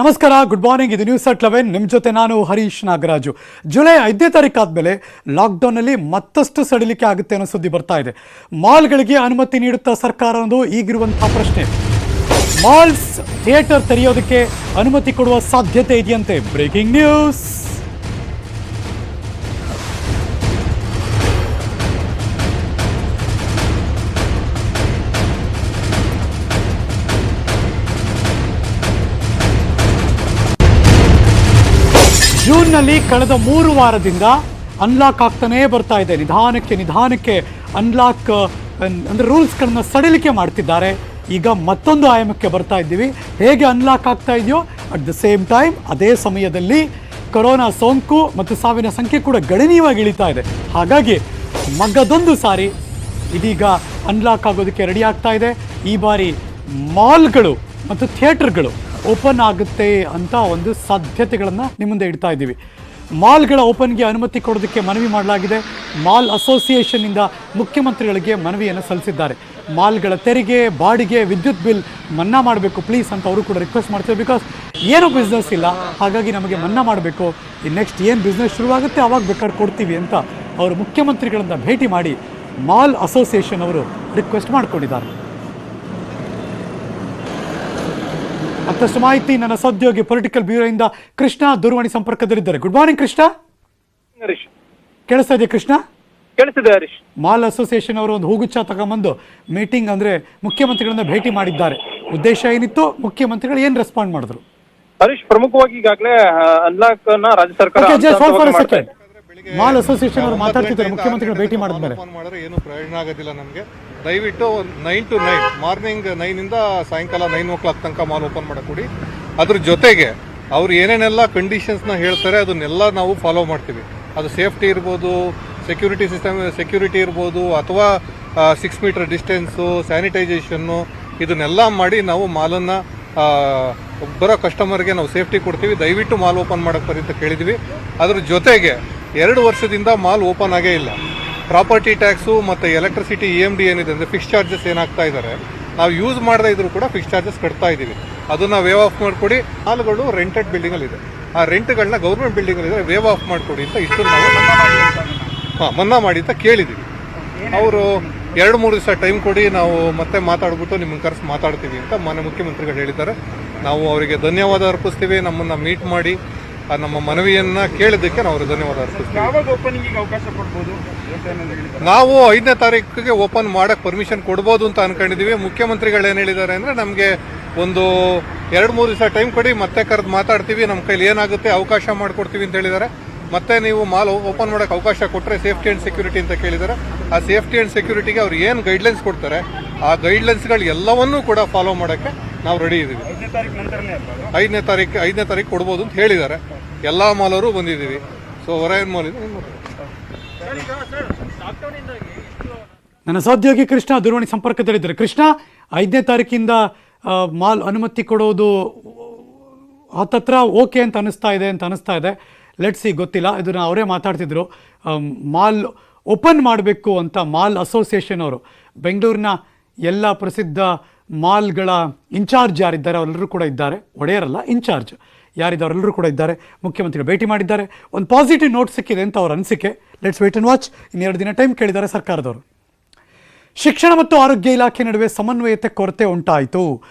ನಮಸ್ಕಾರ good morning ಇದು news at eleven ನಿಮ್ಮ ಜೊತೆ ನಾನು ಹರೀಶ್ ನಾಗರಾಜು. ಜುಲೈ ಐದನೇ ತಾರೀಕು ಆದಮೇಲೆ ಲಾಕ್ಡೌನಲ್ಲಿ ಮತ್ತಷ್ಟು ಸಡಿಲಿಕೆ ಆಗುತ್ತೆ ಅನ್ನೋ ಸುದ್ದಿ ಬರ್ತಾ ಇದೆ. ಮಾಲ್ಗಳಿಗೆ ಅನುಮತಿ ನೀಡುತ್ತಾ ಸರ್ಕಾರ ಅನ್ನೋದು ಈಗಿರುವಂತಹ ಪ್ರಶ್ನೆ. ಮಾಲ್ಸ್ ಥಿಯೇಟರ್ ತೆರೆಯೋದಕ್ಕೆ ಅನುಮತಿ ಕೊಡುವ ಸಾಧ್ಯತೆ ಇದೆಯಂತೆ? ಬ್ರೇಕಿಂಗ್ ನ್ಯೂಸ್ ಜೂನ್ನಲ್ಲಿ ಕಳೆದ ಮೂರು ವಾರದಿಂದ ಅನ್ಲಾಕ್ ಆಗ್ತಾನೇ ಬರ್ತಾ ಇದೆ. ನಿಧಾನಕ್ಕೆ ನಿಧಾನಕ್ಕೆ ಅನ್ಲಾಕ್ ಅಂದರೆ ರೂಲ್ಸ್ಗಳನ್ನ ಸಡಿಲಿಕೆ ಮಾಡ್ತಿದ್ದಾರೆ. ಈಗ ಮತ್ತೊಂದು ಆಯಾಮಕ್ಕೆ ಬರ್ತಾ ಇದ್ದೀವಿ. ಹೇಗೆ ಅನ್ಲಾಕ್ ಆಗ್ತಾ ಇದೆಯೋ ಅಟ್ ದ ಸೇಮ್ ಟೈಮ್ ಅದೇ ಸಮಯದಲ್ಲಿ ಕೊರೋನಾ ಸೋಂಕು ಮತ್ತು ಸಾವಿನ ಸಂಖ್ಯೆ ಕೂಡ ಗಣನೀಯವಾಗಿ ಇಳಿತಾ ಇದೆ. ಹಾಗಾಗಿ ಮಗದೊಂದು ಸಾರಿ ಇದೀಗ ಅನ್ಲಾಕ್ ಆಗೋದಕ್ಕೆ ರೆಡಿ ಆಗ್ತಾ ಇದೆ. ಈ ಬಾರಿ ಮಾಲ್ಗಳು ಮತ್ತು ಥಿಯೇಟರ್ಗಳು ಓಪನ್ ಆಗುತ್ತೆ ಅಂತ ಒಂದು ಸಾಧ್ಯತೆಗಳನ್ನು ನಿಮ್ಮ ಮುಂದೆ ಇಡ್ತಾ ಇದ್ದೀವಿ. ಮಾಲ್ಗಳ ಓಪನ್ಗೆ ಅನುಮತಿ ಕೊಡೋದಕ್ಕೆ ಮನವಿ ಮಾಡಲಾಗಿದೆ. ಮಾಲ್ ಅಸೋಸಿಯೇಷನ್ನಿಂದ ಮುಖ್ಯಮಂತ್ರಿಗಳಿಗೆ ಮನವಿಯನ್ನು ಸಲ್ಲಿಸಿದ್ದಾರೆ. ಮಾಲ್ಗಳ ತೆರಿಗೆ, ಬಾಡಿಗೆ, ವಿದ್ಯುತ್ ಬಿಲ್ ಮನ್ನಾ ಮಾಡಬೇಕು ಪ್ಲೀಸ್ ಅಂತ ಅವರು ಕೂಡ ರಿಕ್ವೆಸ್ಟ್ ಮಾಡ್ತಾರೆ ಬಿಕಾಸ್ ಏನೂ ಬಿಸ್ನೆಸ್ ಇಲ್ಲ. ಹಾಗಾಗಿ ನಮಗೆ ಮನ್ನಾ ಮಾಡಬೇಕು. ನೆಕ್ಸ್ಟ್ ಏನು ಬಿಸ್ನೆಸ್ ಶುರುವಾಗುತ್ತೆ ಅವಾಗ ಬೇಕಾದ್ರೆ ಕೊಡ್ತೀವಿ ಅಂತ ಅವರು ಮುಖ್ಯಮಂತ್ರಿಗಳನ್ನ ಭೇಟಿ ಮಾಡಿ ಮಾಲ್ ಅಸೋಸಿಯೇಷನ್ ಅವರು ರಿಕ್ವೆಸ್ಟ್ ಮಾಡಿಕೊಂಡಿದ್ದಾರೆ. ಮತ್ತಷ್ಟು ಮಾಹಿತಿ ನನ್ನ ಸಹೋದ್ಯೋಗಿ ಪೊಲಿಟಿಕಲ್ ಬ್ಯೂರೋ ಇಂದ ಕೃಷ್ಣ ದೂರವಾಣಿ ಸಂಪರ್ಕದಲ್ಲಿದ್ದಾರೆ. Good morning Krishna. ಹರೀಶ್ ಕೇಳಿಸ್ತಾ ಇದೆಯಾ ಕೃಷ್ಣ? ಕೇಳಿಸ್ತಿದೆ ಹರೀಶ್. ಮಾಲ್ ಅಸೋಸಿಯೇಷನ್ ಅವರು ಒಂದು ಹೂಗುಚ್ಛ ತಗೊಂಬಂದು ಮೀಟಿಂಗ್ ಅಂದ್ರೆ ಮುಖ್ಯಮಂತ್ರಿಗಳನ್ನ ಭೇಟಿ ಮಾಡಿದ್ದಾರೆ. ಉದ್ದೇಶ ಏನಿತ್ತು? ಮುಖ್ಯಮಂತ್ರಿಗಳು ಏನ್ ರೆಸ್ಪಾಂಡ್ ಮಾಡಿದ್ರು? ಹರೀಶ್ ಪ್ರಮುಖವಾಗಿ ಈಗಾಗಲೇ ಅನ್ಲಾಕ್ನ ರಾಜ್ಯ ಸರ್ಕಾರ. ಮಾಲ್ ಅಸೋಸಿಯೇಷನ್ ಅವರು ಮಾತಾಡ್ತಿದ್ದಾರೆ ಮುಖ್ಯಮಂತ್ರಿಗಳು ಭೇಟಿ ಮಾಡಿದ್ಮೇಲೆ. ಏನು ಪ್ರಯೋಜನ ಆಗೋದಿಲ್ಲ ನಮಗೆ. ದಯವಿಟ್ಟು ನೈನ್ ಟು ನೈನ್ ಮಾರ್ನಿಂಗ್ ನೈನಿಂದ ಸಾಯಂಕಾಲ ನೈನ್ ಓ ಕ್ಲಾಕ್ ತನಕ ಮಾಲ್ ಓಪನ್ ಮಾಡಿಕೊಡಿ. ಕೊಡಿ ಅದ್ರ ಜೊತೆಗೆ ಅವ್ರು ಏನೇನೆಲ್ಲ ಕಂಡೀಷನ್ಸ್ನ ಹೇಳ್ತಾರೆ ಅದನ್ನೆಲ್ಲ ನಾವು ಫಾಲೋ ಮಾಡ್ತೀವಿ. ಅದು ಸೇಫ್ಟಿ ಇರ್ಬೋದು ಸೆಕ್ಯೂರಿಟಿ ಸಿಸ್ಟಮ್ ಸೆಕ್ಯೂರಿಟಿ ಇರ್ಬೋದು, ಅಥವಾ ಸಿಕ್ಸ್ ಮೀಟರ್ ಡಿಸ್ಟೆನ್ಸು ಸ್ಯಾನಿಟೈಸೇಷನ್ನು ಇದನ್ನೆಲ್ಲ ಮಾಡಿ ನಾವು ಮಾಲನ್ನು ಬರೋ ಕಸ್ಟಮರ್ಗೆ ನಾವು ಸೇಫ್ಟಿ ಕೊಡ್ತೀವಿ. ದಯವಿಟ್ಟು ಮಾಲ್ ಓಪನ್ ಮಾಡೋಕ್ಕೆ ಅಂತ ಕೇಳಿದ್ವಿ. ಅದ್ರ ಜೊತೆಗೆ ಎರಡು ವರ್ಷದಿಂದ ಮಾಲ್ ಓಪನ್ ಆಗೇ ಇಲ್ಲ. ಪ್ರಾಪರ್ಟಿ ಟ್ಯಾಕ್ಸು ಮತ್ತು ಎಲೆಕ್ಟ್ರಿಸಿಟಿ ಇ ಎಂ ಡಿ ಏನಿದೆ ಅಂದರೆ ಫಿಕ್ಸ್ ಚಾರ್ಜಸ್ ಏನಾಗ್ತಾ ಇದ್ದಾರೆ ನಾವು ಯೂಸ್ ಮಾಡದೇ ಇದ್ರೂ ಕೂಡ ಫಿಕ್ಸ್ ಚಾರ್ಜಸ್ ಕಟ್ತಾ ಇದ್ದೀವಿ. ಅದನ್ನು ವೇವ್ ಆಫ್ ಮಾಡಿಕೊಡಿ. ಹಾಲುಗಳು ರೆಂಟೆಡ್ ಬಿಲ್ಡಿಂಗಲ್ಲಿ ಇದೆ ಆ ರೆಂಟ್ಗಳನ್ನ ಗೌರ್ಮೆಂಟ್ ಬಿಲ್ಡಿಂಗಲ್ಲಿದೆ ವೇವ್ ಆಫ್ ಮಾಡಿಕೊಡಿ ಅಂತ ಇಷ್ಟು ನಾವು ಹಾಂ, ಮನ್ನಾ ಮಾಡಿ ಅಂತ ಕೇಳಿದ್ದೀವಿ ಅವರು ಎರಡು ಮೂರು ದಿವಸ ಟೈಮ್ ಕೊಡಿ, ನಾವು ಮತ್ತೆ ಮಾತಾಡ್ಬಿಟ್ಟು ನಿಮ್ಮನ್ನು ಕರೆಸಿ ಮಾತಾಡ್ತೀವಿ ಅಂತ ಮಾನ್ಯ ಮುಖ್ಯಮಂತ್ರಿಗಳು ಹೇಳಿದ್ದಾರೆ. ನಾವು ಅವರಿಗೆ ಧನ್ಯವಾದ ಅರ್ಪಿಸ್ತೀವಿ, ನಮ್ಮನ್ನು ಮೀಟ್ ಮಾಡಿ. ಆ ನಮ್ಮ ಮನವಿಯನ್ನ ಕೇಳಿದ್ದಕ್ಕೆ ನಾವು ಧನ್ಯವಾದ ಅರ್ಪಿಸ್ತೀವಿ. ಕೊಡ್ಬೋದು? ನಾವು ಐದನೇ ತಾರೀಕಿಗೆ ಓಪನ್ ಮಾಡಕ್ ಪರ್ಮಿಷನ್ ಕೊಡ್ಬೋದು ಅಂತ ಅನ್ಕೊಂಡಿದೀವಿ. ಮುಖ್ಯಮಂತ್ರಿಗಳು ಏನ್ ಹೇಳಿದ್ದಾರೆ ಅಂದ್ರೆ ನಮಗೆ ಒಂದು ಎರಡು ಮೂರು ದಿವಸ ಟೈಮ್ ಕೊಡಿ ಮತ್ತೆ ಕರೆದು ಮಾತಾಡ್ತೀವಿ. ನಮ್ಮ ಕೈಲಿ ಏನಾಗುತ್ತೆ ಅವಕಾಶ ಮಾಡ್ಕೊಡ್ತೀವಿ ಅಂತ ಹೇಳಿದ್ದಾರೆ. ಮತ್ತೆ ನೀವು ಮಾಲ್ ಓಪನ್ ಮಾಡಕ್ ಅವಕಾಶ ಕೊಟ್ಟರೆ ಸೇಫ್ಟಿ ಅಂಡ್ ಸೆಕ್ಯೂರಿಟಿ ಅಂತ ಕೇಳಿದ್ದಾರೆ. ಆ ಸೇಫ್ಟಿ ಅಂಡ್ ಸೆಕ್ಯೂರಿಟಿಗೆ ಅವ್ರು ಏನು ಗೈಡ್ಲೈನ್ಸ್ ಕೊಡ್ತಾರೆ ಆ ಗೈಡ್ಲೈನ್ಸ್ಗಳು ಎಲ್ಲವನ್ನೂ ಕೂಡ ಫಾಲೋ ಮಾಡೋಕ್ಕೆ ನಾವು ರೆಡಿ ಇದ್ದೀವಿ ಐದನೇ ತಾರೀಕು ಐದನೇ ತಾರೀಕು ಕೊಡ್ಬೋದು ಅಂತ ಹೇಳಿದ್ದಾರೆ. ಎಲ್ಲ ಮಾಲವರು ಬಂದಿದ್ದೀವಿ. ಸೊ ಹೊರಗಿನ ಮಾಲ್ ಇದೆ ನನ್ನ ಸಹೋದ್ಯೋಗಿ ಕೃಷ್ಣ ದೂರವಾಣಿ ಸಂಪರ್ಕದಲ್ಲಿದ್ದಾರೆ. ಕೃಷ್ಣ ಐದನೇ ತಾರೀಕಿಂದ ಮಾಲ್ ಅನುಮತಿ ಕೊಡೋದು ಹತ್ತತ್ರ ಓಕೆ ಅಂತ ಅನಿಸ್ತಾ ಇದೆ ಅಂತ ಅನಿಸ್ತಾ ಇದೆ. ಲೆಟ್ಸ್ ಈಗ ಗೊತ್ತಿಲ್ಲ. ಇದನ್ನು ಅವರೇ ಮಾತಾಡ್ತಿದ್ರು. ಮಾಲ್ ಓಪನ್ ಮಾಡಬೇಕು ಅಂತ ಮಾಲ್ ಅಸೋಸಿಯೇಷನ್ ಅವರು. ಬೆಂಗಳೂರಿನ ಎಲ್ಲ ಪ್ರಸಿದ್ಧ ಮಾಲ್ಗಳ ಇನ್ಚಾರ್ಜ್ ಯಾರಿದ್ದಾರೆ ಅವರೆಲ್ಲರೂ ಕೂಡ ಇದ್ದಾರೆ. ಒಡೆಯರಲ್ಲ, ಇನ್ಚಾರ್ಜ್. ಯಾರಿದ್ದಾರೆ ಅವರೆಲ್ಲರೂ ಕೂಡ ಇದ್ದಾರೆ. ಮುಖ್ಯಮಂತ್ರಿಗಳು ಭೇಟಿ ಮಾಡಿದ್ದಾರೆ. ಒಂದು ಪಾಸಿಟಿವ್ ನೋಟ್ ಸಿಕ್ಕಿದೆ ಅಂತ ಅವ್ರ ಅನಿಸಿಕೆ. ಲೆಟ್ಸ್ ವೇಟ್ ಅಂಡ್ ವಾಚ್ ಇನ್ನೆರಡು ದಿನ ಟೈಮ್ ಕೇಳಿದ್ದಾರೆ ಸರ್ಕಾರದವರು. ಶಿಕ್ಷಣ ಮತ್ತು ಆರೋಗ್ಯ ಇಲಾಖೆ ನಡುವೆ ಸಮನ್ವಯತೆ ಕೊರತೆ ಉಂಟಾಯಿತು.